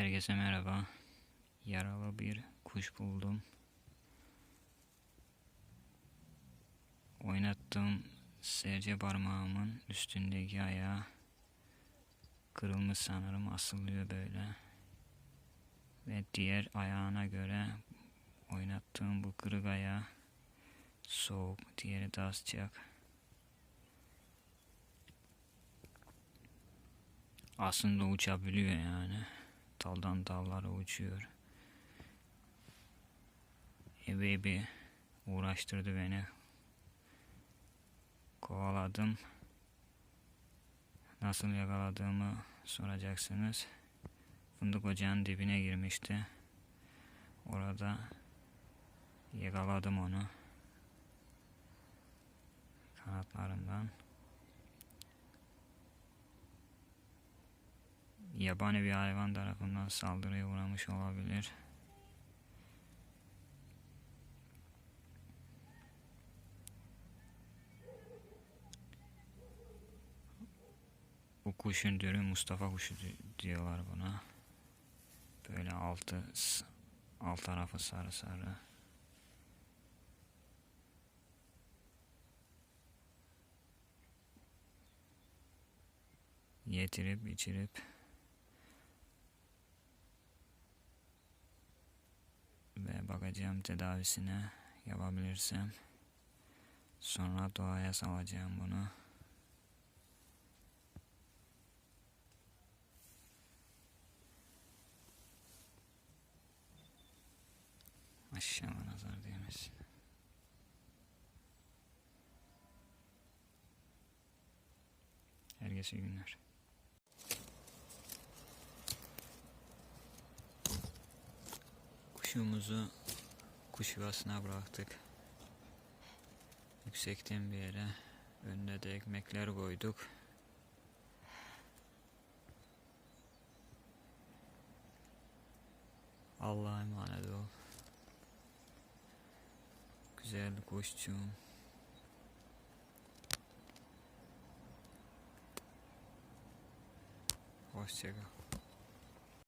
Herkese merhaba. Yaralı bir kuş buldum. Oynattığım serçe parmağımın üstündeki ayağı kırılmış sanırım asılıyor böyle. Ve diğer ayağına göre oynattığım bu kırık ayağı soğuk, diğeri daha sıcak. Aslında uçabiliyor yani. Daldan dallara uçuyor. Epey bir uğraştırdı beni. Kovaladım. Nasıl yakaladığımı soracaksınız. Fındık ocağının dibine girmişti. Orada yakaladım onu. Kanatlarından. Yabani bir hayvan tarafından saldırıya uğramış olabilir. Bu kuşun türü Mustafa kuşu di- diyorlar buna. Böyle altı alt tarafı sarı sarı. Yetirip içirip ve bakacağım tedavisine yapabilirsem sonra doğaya salacağım bunu. Aşağı nazar değmesin. Herkese günler. Kuşumuzu kuş yuvasına bıraktık. Yüksekten bir yere. Önüne de ekmekler koyduk. Allah'a emanet ol. Güzel kuşçum. Hoşçakal.